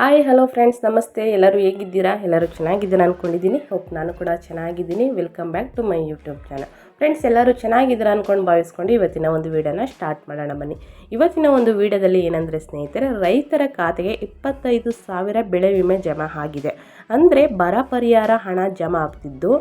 Hi, hello friends, ನಮಸ್ತೆ. ಎಲ್ಲರೂ ಹೇಗಿದ್ದೀರಾ? ಎಲ್ಲರೂ ಚೆನ್ನಾಗಿದ್ದೀರಾ ಅಂದ್ಕೊಂಡಿದ್ದೀನಿ ಹೋಪ್ ನಾನು ಕೂಡ ಚೆನ್ನಾಗಿದ್ದೀನಿ. Welcome back to my YouTube channel friends ಎಲ್ಲರೂ ಚೆನ್ನಾಗಿದ್ದೀರಾ ಅಂದ್ಕೊಂಡು ಭಾವಿಸ್ಕೊಂಡು ಇವತ್ತಿನ ಒಂದು ವೀಡಿಯೋನ ಸ್ಟಾರ್ಟ್ ಮಾಡೋಣ ಬನ್ನಿ. ಇವತ್ತಿನ ಒಂದು ವೀಡಿಯೋದಲ್ಲಿ ಏನಂದರೆ ಸ್ನೇಹಿತರೆ, ರೈತರ ಖಾತೆಗೆ ಇಪ್ಪತ್ತೈದು ಸಾವಿರ ಬೆಳೆ ವಿಮೆ ಜಮಾ ಆಗಿದೆ. ಅಂದರೆ ಬರ ಪರಿಹಾರ ಹಣ ಜಮಾ ಆಗ್ತಿದ್ದು.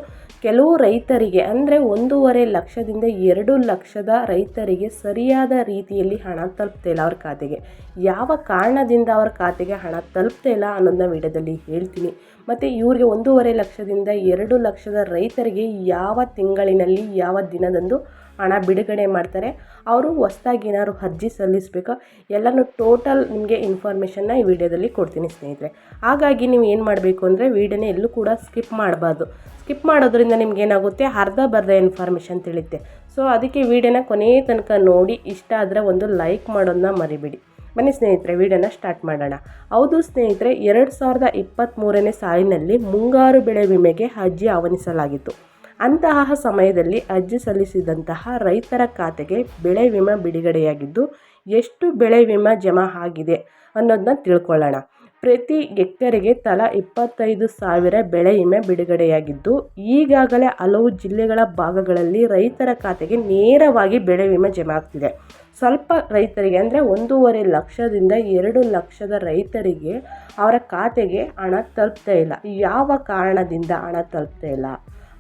ಕೆಲವು ರೈತರಿಗೆ ಅಂದರೆ ಒಂದೂವರೆ ಲಕ್ಷದಿಂದ ಎರಡು ಲಕ್ಷದ ರೈತರಿಗೆ ಸರಿಯಾದ ರೀತಿಯಲ್ಲಿ ಹಣ ತಲುಪ್ತಾ ಇಲ್ಲ ಅವ್ರ ಖಾತೆಗೆ. ಯಾವ ಕಾರಣದಿಂದ ಅವ್ರ ಖಾತೆಗೆ ಹಣ ತಲುಪ್ತಾ ಇಲ್ಲ ಅನ್ನೋದನ್ನ ವಿಡಿಯೋದಲ್ಲಿ ಹೇಳ್ತೀನಿ. ಮತ್ತು ಇವ್ರಿಗೆ ಒಂದೂವರೆ ಲಕ್ಷದಿಂದ ಎರಡು ಲಕ್ಷದ ರೈತರಿಗೆ ಯಾವ ತಿಂಗಳಿನಲ್ಲಿ ಯಾವ ದಿನದಂದು ಹಣ ಬಿಡುಗಡೆ ಮಾಡ್ತಾರೆ. ಅವರು ಹೊಸ್ದಾಗಿ ಏನಾದ್ರು ಅರ್ಜಿ ಸಲ್ಲಿಸಬೇಕು? ಎಲ್ಲನೂ ಟೋಟಲ್ ನಿಮಗೆ ಇನ್ಫಾರ್ಮೇಷನ್ನ ಈ ವಿಡಿಯೋದಲ್ಲಿ ಕೊಡ್ತೀನಿ ಸ್ನೇಹಿತರೆ. ಹಾಗಾಗಿ ನೀವು ಏನು ಮಾಡಬೇಕು ಅಂದರೆ ವಿಡಿಯೋನ ಎಲ್ಲೂ ಕೂಡ ಸ್ಕಿಪ್ ಮಾಡಬಾರ್ದು. ಸ್ಕಿಪ್ ಮಾಡೋದ್ರಿಂದ ನಿಮ್ಗೆ ಏನಾಗುತ್ತೆ? ಅರ್ಧ ಬರ್ಧ ಇನ್ಫಾರ್ಮೇಷನ್ ತಿಳಿಯುತ್ತೆ. ಸೊ ಅದಕ್ಕೆ ವಿಡಿಯೋನ ಕೊನೆಯ ತನಕ ನೋಡಿ, ಇಷ್ಟ ಆದರೆ ಒಂದು ಲೈಕ್ ಮಾಡೋದನ್ನ ಮರಿಬೇಡಿ. ಬನ್ನಿ ಸ್ನೇಹಿತರೆ, ವಿಡಿಯೋನ ಸ್ಟಾರ್ಟ್ ಮಾಡೋಣ. ಹೌದು ಸ್ನೇಹಿತರೆ, ಎರಡು ಸಾವಿರದ ಇಪ್ಪತ್ತ್ಮೂರನೇ ಸಾಲಿನಲ್ಲಿ ಮುಂಗಾರು ಬೆಳೆ ವಿಮೆಗೆ ಅರ್ಜಿ ಆಹ್ವಾನಿಸಲಾಗಿತ್ತು. ಅಂತಹ ಸಮಯದಲ್ಲಿ ಅರ್ಜಿ ಸಲ್ಲಿಸಿದಂತಹ ರೈತರ ಖಾತೆಗೆ ಬೆಳೆ ವಿಮೆ ಬಿಡುಗಡೆಯಾಗಿದ್ದು, ಎಷ್ಟು ಬೆಳೆ ವಿಮೆ ಜಮಾ ಆಗಿದೆ ಅನ್ನೋದನ್ನ ತಿಳ್ಕೊಳ್ಳೋಣ. ಪ್ರತಿ ಎಕರೆಗೆ ತಲಾ ಇಪ್ಪತ್ತೈದು ಸಾವಿರ ಬೆಳೆ ವಿಮೆ ಬಿಡುಗಡೆಯಾಗಿದ್ದು, ಈಗಾಗಲೇ ಹಲವು ಜಿಲ್ಲೆಗಳ ಭಾಗಗಳಲ್ಲಿ ರೈತರ ಖಾತೆಗೆ ನೇರವಾಗಿ ಬೆಳೆ ವಿಮೆ ಜಮಾ ಆಗ್ತಿದೆ. ಸ್ವಲ್ಪ ರೈತರಿಗೆ ಅಂದರೆ ಒಂದೂವರೆ ಲಕ್ಷದಿಂದ ಎರಡು ಲಕ್ಷದ ರೈತರಿಗೆ ಅವರ ಖಾತೆಗೆ ಹಣ ತಲುಪ್ತಾ ಇಲ್ಲ. ಯಾವ ಕಾರಣದಿಂದ ಹಣ ತಲುಪ್ತಾ ಇಲ್ಲ?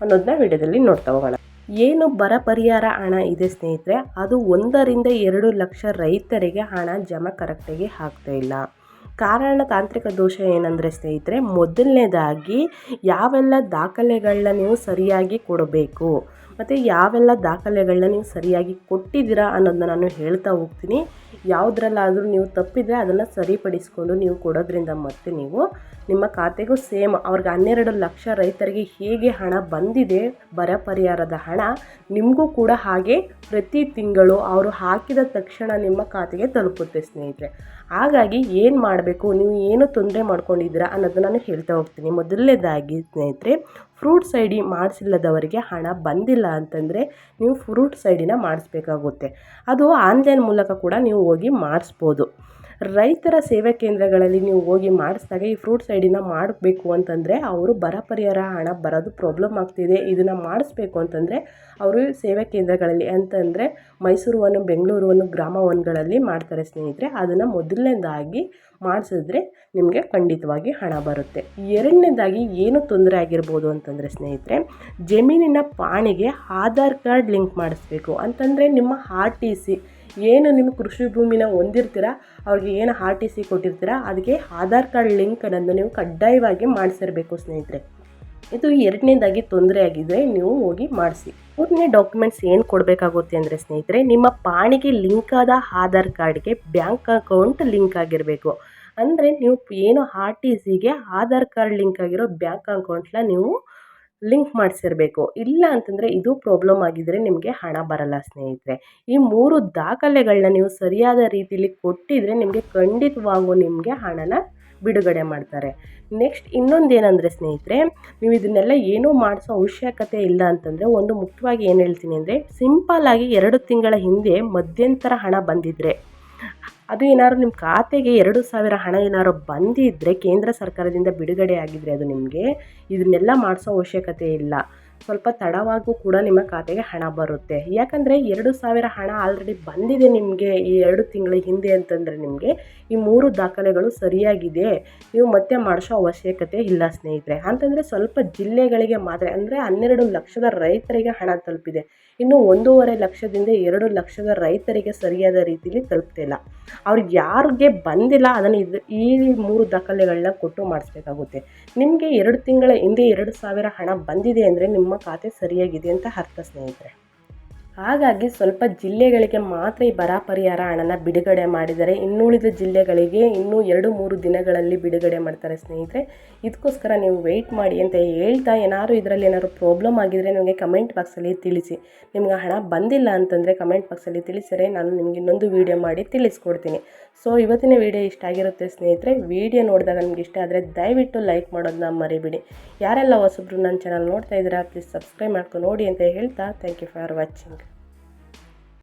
ಅನ್ನೋದನ್ನ ವಿಡಿಯೋದಲ್ಲಿ ನೋಡ್ತಾ ಹೋಗೋಣ. ಏನು ಬರ ಪರಿಹಾರ ಹಣ ಇದೆ ಸ್ನೇಹಿತರೆ? ಅದು ಒಂದರಿಂದ ಎರಡು ಲಕ್ಷ ರೈತರಿಗೆ ಹಣ ಜಮಾ ಕರೆಕ್ಟಾಗಿ ಆಗ್ತಾ ಇಲ್ಲ. ಕಾರಣ ತಾಂತ್ರಿಕ ದೋಷ ಏನಂದರೆ ಸ್ನೇಹಿತರೆ, ಮೊದಲನೇದಾಗಿ ಯಾವೆಲ್ಲ ದಾಖಲೆಗಳನ್ನ ನೀವು ಸರಿಯಾಗಿ ಕೊಡಬೇಕು? ಮತ್ತು ಯಾವೆಲ್ಲ ದಾಖಲೆಗಳನ್ನ ನೀವು ಸರಿಯಾಗಿ ಕೊಟ್ಟಿದ್ದೀರಾ ಅನ್ನೋದನ್ನ ನಾನು ಹೇಳ್ತಾ ಹೋಗ್ತೀನಿ. ಯಾವುದ್ರಲ್ಲಾದರೂ ನೀವು ತಪ್ಪಿದರೆ ಅದನ್ನು ಸರಿಪಡಿಸ್ಕೊಂಡು ನೀವು ಕೊಡೋದ್ರಿಂದ ಮತ್ತೆ ನೀವು ನಿಮ್ಮ ಖಾತೆಗೂ ಸೇಮ್ ಅವ್ರಿಗೆ ಹನ್ನೆರಡು ಲಕ್ಷ ರೈತರಿಗೆ ಹೇಗೆ ಹಣ ಬಂದಿದೆ, ಬರ ಪರಿಹಾರದ ಹಣ ನಿಮಗೂ ಕೂಡ ಹಾಗೆ ಪ್ರತಿ ತಿಂಗಳು ಅವರು ಹಾಕಿದ ತಕ್ಷಣ ನಿಮ್ಮ ಖಾತೆಗೆ ತಲುಪುತ್ತೆ ಸ್ನೇಹಿತರೆ. ಹಾಗಾಗಿ ಏನು ಮಾಡಬೇಕು, ನೀವು ಏನು ತೊಂದರೆ ಮಾಡ್ಕೊಂಡಿದ್ದೀರಾ ಅನ್ನೋದನ್ನ ನಾನು ಹೇಳ್ತಾ ಹೋಗ್ತೀನಿ. ಮೊದಲನೇದಾಗಿ ಸ್ನೇಹಿತರೆ ಫ್ರೂಟ್ಸ್ ಐ ಡಿ ಮಾಡಿಸಿಲ್ಲದವರಿಗೆ ಹಣ ಬಂದಿಲ್ಲ ಅಂತಂದರೆ ನೀವು ಫ್ರೂಟ್ಸ್ ಐ ಡಿನ ಮಾಡಿಸ್ಬೇಕಾಗುತ್ತೆ. ಅದು ಆನ್ಲೈನ್ ಮೂಲಕ ಕೂಡ ನೀವು ಹೋಗಿ ಮಾಡಿಸ್ಬೋದು. ರೈತರ ಸೇವಾ ಕೇಂದ್ರಗಳಲ್ಲಿ ನೀವು ಹೋಗಿ ಮಾಡಿಸಿದಾಗ ಈ ಫ್ರೂಟ್ ಸೈಡಿನ ಡಿನ ಮಾಡಬೇಕು ಅಂತಂದರೆ ಅವರು ಬರ ಪರಿಹಾರ ಹಣ ಬರೋದು ಪ್ರಾಬ್ಲಮ್ ಆಗ್ತಿದೆ. ಇದನ್ನು ಮಾಡಿಸ್ಬೇಕು ಅಂತಂದರೆ ಅವರು ಸೇವಾ ಕೇಂದ್ರಗಳಲ್ಲಿ ಅಂತಂದರೆ ಮೈಸೂರು ಒನ್ ಬೆಂಗಳೂರು ಒನ್ ಗ್ರಾಮ ಒನ್ಗಳಲ್ಲಿ ಮಾಡ್ತಾರೆ ಸ್ನೇಹಿತರೆ. ಅದನ್ನು ಮೊದಲನೇದಾಗಿ ಮಾಡಿಸಿದ್ರೆ ನಿಮಗೆ ಖಂಡಿತವಾಗಿ ಹಣ ಬರುತ್ತೆ. ಎರಡನೇದಾಗಿ ಏನು ತೊಂದರೆ ಆಗಿರ್ಬೋದು ಅಂತಂದರೆ ಸ್ನೇಹಿತರೆ, ಜಮೀನಿನ ಪಾಣಿಗೆ ಆಧಾರ್ ಕಾರ್ಡ್ ಲಿಂಕ್ ಮಾಡಿಸ್ಬೇಕು. ಅಂತಂದರೆ ನಿಮ್ಮ ಆರ್ ಟಿ ಸಿ ಏನು ನಿಮ್ಮ ಕೃಷಿ ಭೂಮಿನ ಹೊಂದಿರ್ತೀರ, ಅವ್ರಿಗೆ ಏನು ಆರ್ ಟಿ ಸಿ ಕೊಟ್ಟಿರ್ತೀರ, ಅದಕ್ಕೆ ಆಧಾರ್ ಕಾರ್ಡ್ ಲಿಂಕ್ ಅನ್ನೋದು ನೀವು ಕಡ್ಡಾಯವಾಗಿ ಮಾಡಿಸಿರ್ಬೇಕು ಸ್ನೇಹಿತರೆ. ಇದು ಎರಡನೇದಾಗಿ ತೊಂದರೆ ಆಗಿದ್ದರೆ ನೀವು ಹೋಗಿ ಮಾಡಿಸಿ. ಮೂರನೇ ಡಾಕ್ಯುಮೆಂಟ್ಸ್ ಏನು ಕೊಡಬೇಕಾಗುತ್ತೆ ಅಂದರೆ ಸ್ನೇಹಿತರೆ, ನಿಮ್ಮ ಪಾಣಿಗೆ ಲಿಂಕ್ ಆದ ಆಧಾರ್ ಕಾರ್ಡ್ಗೆ ಬ್ಯಾಂಕ್ ಅಕೌಂಟ್ ಲಿಂಕ್ ಆಗಿರಬೇಕು. ಅಂದರೆ ನೀವು ಏನು ಆರ್ ಟಿ ಸಿಗೆ ಆಧಾರ್ ಕಾರ್ಡ್ ಲಿಂಕ್ ಆಗಿರೋ ಬ್ಯಾಂಕ್ ಅಕೌಂಟ್ನ ನೀವು ಲಿಂಕ್ ಮಾಡಿಸಿರ್ಬೇಕು. ಇಲ್ಲ ಅಂತಂದರೆ ಇದು ಪ್ರಾಬ್ಲಮ್ ಆಗಿದ್ದರೆ ನಿಮಗೆ ಹಣ ಬರಲ್ಲ ಸ್ನೇಹಿತರೆ. ಈ ಮೂರು ದಾಖಲೆಗಳನ್ನ ನೀವು ಸರಿಯಾದ ರೀತಿಯಲ್ಲಿ ಕೊಟ್ಟಿದ್ರೆ ನಿಮಗೆ ಖಂಡಿತವಾಗೂ ನಿಮಗೆ ಹಣನ ಬಿಡುಗಡೆ ಮಾಡ್ತಾರೆ. ನೆಕ್ಸ್ಟ್ ಇನ್ನೊಂದು ಏನಂದರೆ ಸ್ನೇಹಿತರೆ, ನೀವು ಇದನ್ನೆಲ್ಲ ಏನೂ ಮಾಡಿಸೋ ಅವಶ್ಯಕತೆ ಇಲ್ಲ ಅಂತಂದರೆ ಒಂದು ಮುಖ್ಯವಾಗಿ ಏನು ಹೇಳ್ತೀನಿ ಅಂದರೆ ಸಿಂಪಲ್ಲಾಗಿ ಎರಡು ತಿಂಗಳ ಹಿಂದೆ ಮಧ್ಯಂತರ ಹಣ ಬಂದಿದ್ದರೆ ಅದು ಏನಾದ್ರು ನಿಮ್ಮ ಖಾತೆಗೆ ಎರಡು ಸಾವಿರ ಹಣ ಏನಾದ್ರು ಬಂದಿದ್ದರೆ ಕೇಂದ್ರ ಸರ್ಕಾರದಿಂದ ಬಿಡುಗಡೆ ಆಗಿದ್ದರೆ ಅದು ನಿಮಗೆ, ಇದನ್ನೆಲ್ಲ ಮಾಡಿಸೋ ಅವಶ್ಯಕತೆ ಇಲ್ಲ. ಸ್ವಲ್ಪ ತಡವಾಗೂ ಕೂಡ ನಿಮ್ಮ ಖಾತೆಗೆ ಹಣ ಬರುತ್ತೆ. ಯಾಕಂದರೆ ಎರಡು ಸಾವಿರ ಹಣ ಆಲ್ರೆಡಿ ಬಂದಿದೆ ನಿಮಗೆ ಈ ಎರಡು ತಿಂಗಳ ಹಿಂದೆ ಅಂತಂದರೆ ನಿಮಗೆ ಈ ಮೂರು ದಾಖಲೆಗಳು ಸರಿಯಾಗಿದೆ. ನೀವು ಮತ್ತೆ ಮಾಡಿಸೋ ಅವಶ್ಯಕತೆ ಇಲ್ಲ ಸ್ನೇಹಿತರೆ. ಅಂತಂದರೆ ಸ್ವಲ್ಪ ಜಿಲ್ಲೆಗಳಿಗೆ ಮಾತ್ರ, ಅಂದರೆ ಹನ್ನೆರಡು ಲಕ್ಷದ ರೈತರಿಗೆ ಹಣ ತಲುಪಿದೆ. ಇನ್ನು ಒಂದೂವರೆ ಲಕ್ಷದಿಂದ ಎರಡು ಲಕ್ಷದ ರೈತರಿಗೆ ಸರಿಯಾದ ರೀತಿಯಲ್ಲಿ ತಲುಪ್ತಿಲ್ಲ ಅವ್ರಿಗೆ ಯಾರಿಗೆ ಬಂದಿಲ್ಲ, ಅದನ್ನು ಇದು ಈ ಮೂರು ದಾಖಲೆಗಳನ್ನ ಕೊಟ್ಟು ಮಾಡಿಸ್ಬೇಕಾಗುತ್ತೆ. ನಿಮಗೆ ಎರಡು ತಿಂಗಳ ಹಿಂದೆ ಎರಡು ಸಾವಿರ ಹಣ ಬಂದಿದೆ ಅಂದರೆ ನಿಮ್ಮ ಖಾತೆ ಸರಿಯಾಗಿದೆ ಅಂತ ಅರ್ಥ ಸ್ನೇಹಿತರೆ. ಹಾಗಾಗಿ ಸ್ವಲ್ಪ ಜಿಲ್ಲೆಗಳಿಗೆ ಮಾತ್ರ ಈ ಬರ ಪರಿಹಾರ ಹಣನ ಬಿಡುಗಡೆ ಮಾಡಿದರೆ ಇನ್ನುಳಿದ ಜಿಲ್ಲೆಗಳಿಗೆ ಇನ್ನೂ ಎರಡು ಮೂರು ದಿನಗಳಲ್ಲಿ ಬಿಡುಗಡೆ ಮಾಡ್ತಾರೆ ಸ್ನೇಹಿತರೆ. ಇದಕ್ಕೋಸ್ಕರ ನೀವು ವೆಯ್ಟ್ ಮಾಡಿ ಅಂತ ಹೇಳ್ತಾ ಏನಾದರೂ ಇದರಲ್ಲಿ ಏನಾದರೂ ಪ್ರಾಬ್ಲಮ್ ಆಗಿದರೆ ನನಗೆ ಕಮೆಂಟ್ ಬಾಕ್ಸಲ್ಲಿ ತಿಳಿಸಿ. ನಿಮ್ಗೆ ಹಣ ಬಂದಿಲ್ಲ ಅಂತಂದರೆ ಕಮೆಂಟ್ ಬಾಕ್ಸಲ್ಲಿ ತಿಳಿಸಿದರೆ ನಾನು ನಿಮಗೆ ಇನ್ನೊಂದು ವೀಡಿಯೋ ಮಾಡಿ ತಿಳಿಸ್ಕೊಡ್ತೀನಿ. ಸೊ ಇವತ್ತಿನ ವೀಡಿಯೋ ಇಷ್ಟ ಆಗಿರುತ್ತೆ ಸ್ನೇಹಿತರೆ. ವೀಡಿಯೋ ನೋಡಿದಾಗ ನಿಮ್ಗೆ ಇಷ್ಟ ಆದರೆ ದಯವಿಟ್ಟು ಲೈಕ್ ಮಾಡೋದನ್ನ ಮರಿಬಿಡಿ. ಯಾರೆಲ್ಲ ಹೊಸಬ್ರು ನನ್ನ ಚಾನಲ್ ನೋಡ್ತಾ ಇದ್ದೀರಾ ಪ್ಲೀಸ್ ಸಬ್ಸ್ಕ್ರೈಬ್ ಮಾಡ್ಕೊಂಡು ನೋಡಿ ಅಂತ ಹೇಳ್ತಾ ಥ್ಯಾಂಕ್ ಯು ಫಾರ್ ವಾಚಿಂಗ್